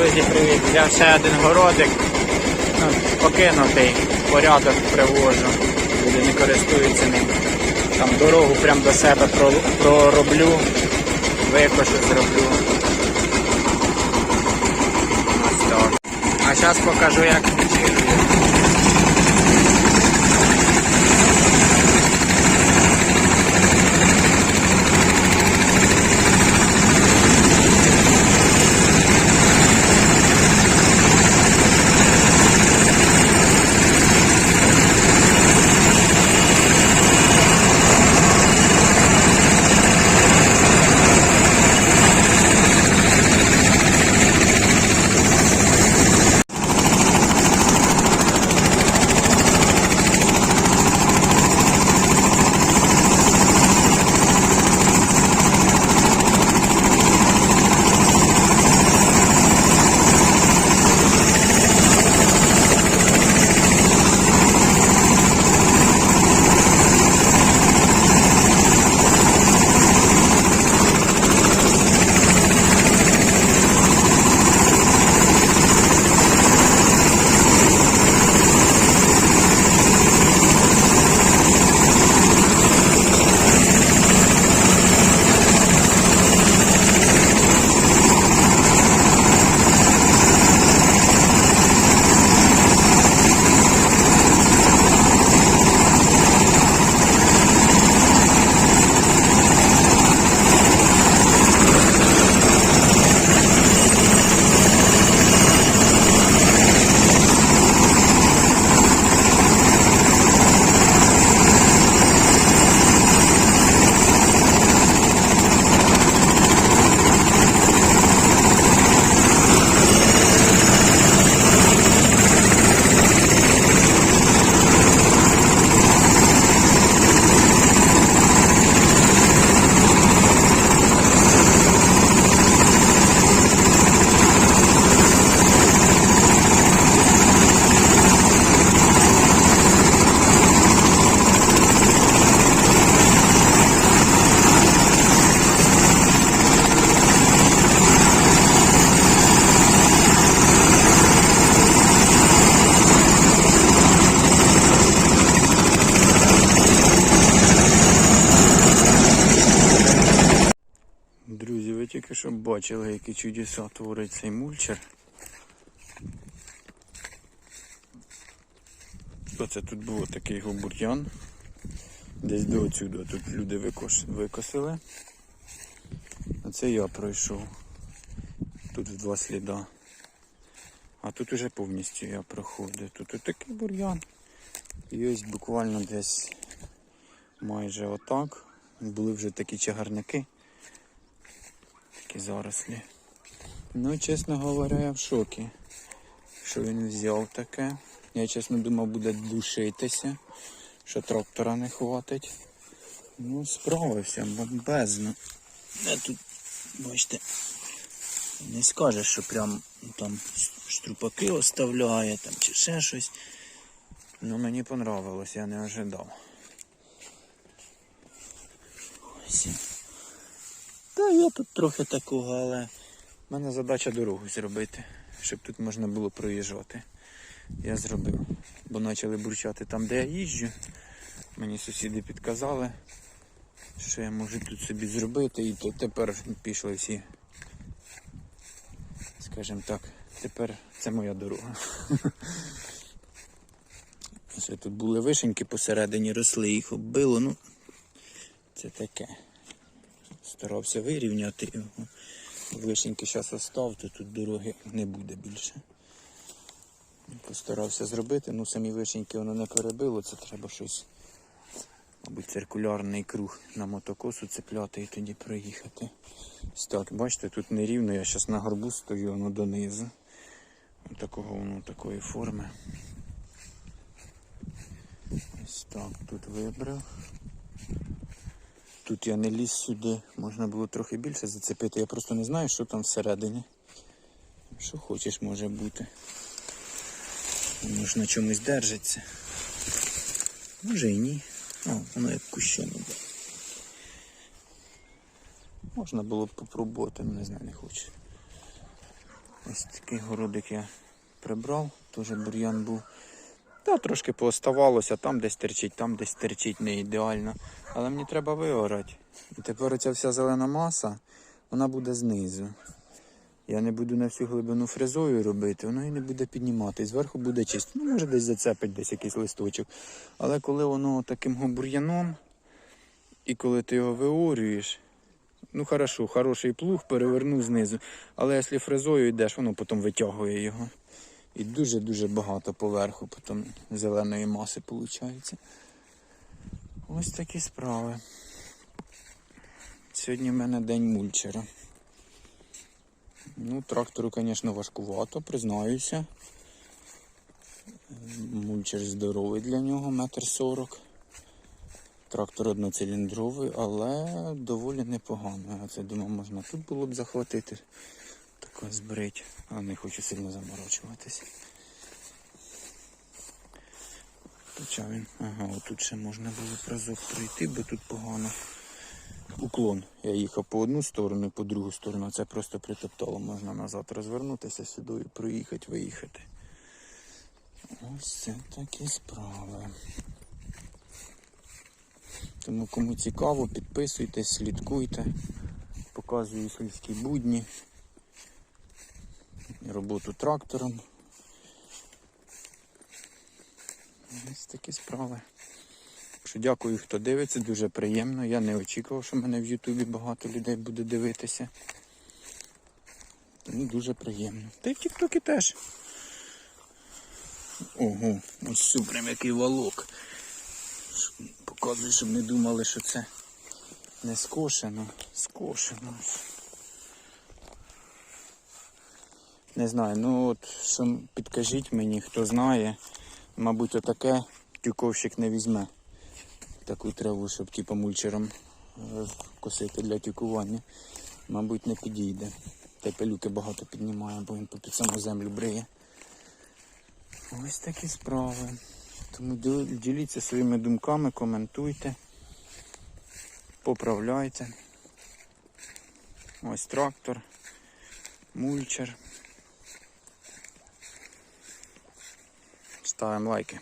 Друзі, привіт! Взяв ще один городик. Ну, покинутий, порядок привожу. Люди не користуються ним. Там дорогу прямо до себе пророблю, викошу зроблю. А зараз покажу, як чилюю. Тільки що бачили, які чудеса творить цей мульчер. Оце тут було такий його бур'ян. Десь до отсюди тут люди викош... викосили. А це я пройшов. Тут в два сліда. А тут уже повністю я проходив. Тут отакий бур'ян. І ось буквально десь майже отак. Були вже такі чагарники. Такі зарослі. Ну, чесно говоря, я в шокі, що він взяв таке. Я чесно думав, буде душитися, що трактора не хватить. Ну, справився, бомбезно. Де тут, бачите, не скажеш, що прям там штрупаки оставляє там, чи ще щось. Ну мені понравилось, я не ожидав. Ось. Та є тут трохи такого, але в мене задача дорогу зробити, щоб тут можна було проїжджати. Я зробив. Бо почали бурчати там, де я їжджу. Мені сусіди підказали, що я можу тут собі зробити, і то тепер пішли всі. Скажімо так, тепер це моя дорога. Тут були вишеньки посередині, росли, їх оббило, ну це таке старався вирівняти його. Вишеньки зараз остав, то тут дороги не буде більше. Постарався зробити, ну самі вишеньки воно не перебило, це треба щось, мабуть, циркулярний круг на мотокосу цепляти і тоді проїхати. Так, бачите, тут нерівно, я зараз на горбу стою, воно донизу. Ось такого воно такої форми. Ось так, тут вибрав. Тут я не ліз сюди, можна було трохи більше зацепити. Я просто не знаю, що там всередині. Що хочеш може бути. Ж на чомусь держиться. Може і ні. О, воно як кущом іде. Можна було б попробувати, не знаю, не хочу. Ось такий городик я прибрав, теж бур'ян був. Та трошки пооставалося, там десь терчить, там десь терчить не ідеально. Але мені треба виорати. І тепер оця вся зелена маса, вона буде знизу. Я не буду на всю глибину фрезою робити, воно і не буде піднімати. Зверху буде чисто. Ну, може десь зацепить десь якийсь листочок. Але коли воно таким бур'яном, і коли ти його виорюєш, ну хорошо, хороший плуг перевернув знизу. Але якщо фрезою йдеш, воно потім витягує його. І дуже-дуже багато поверху потім зеленої маси виходить. Ось такі справи. Сьогодні в мене день мульчера. Ну, трактору, звісно, важкувато, признаюся. Мульчер здоровий для нього, метр сорок. Трактор одноциліндровий, але доволі непоганий. А це думав, можна тут було б захватити. Таке збрить. А не хочу сильно заморочуватись. Хоча він. Ага, отут ще можна було б пройти, бо тут погано. Уклон. Я їхав по одну сторону, по другу сторону. Це просто притоптало. Можна назад розвернутися сюди і проїхати, виїхати. Ось це такі справи. Тому кому цікаво, підписуйтесь, слідкуйте. Показую сільські будні. Роботу трактором. Ось такі справи. Що дякую, хто дивиться, дуже приємно. Я не очікував, що мене в Ютубі багато людей буде дивитися. Тому дуже приємно. Та й в Тіктокі теж. Ого, ось супрям який валок. Показую, щоб не думали, що це не скошено. Скошено. Не знаю, ну от що підкажіть мені, хто знає. Мабуть, отаке тюковщик не візьме. Таку траву, щоб типу мульчером е, косити для тюкування. Мабуть, не підійде. Та пилюки багато піднімає, бо він під саму землю бриє. Ось такі справи. Тому діліться своїми думками, коментуйте, поправляйте. Ось трактор, мульчер. Ставимо лайки.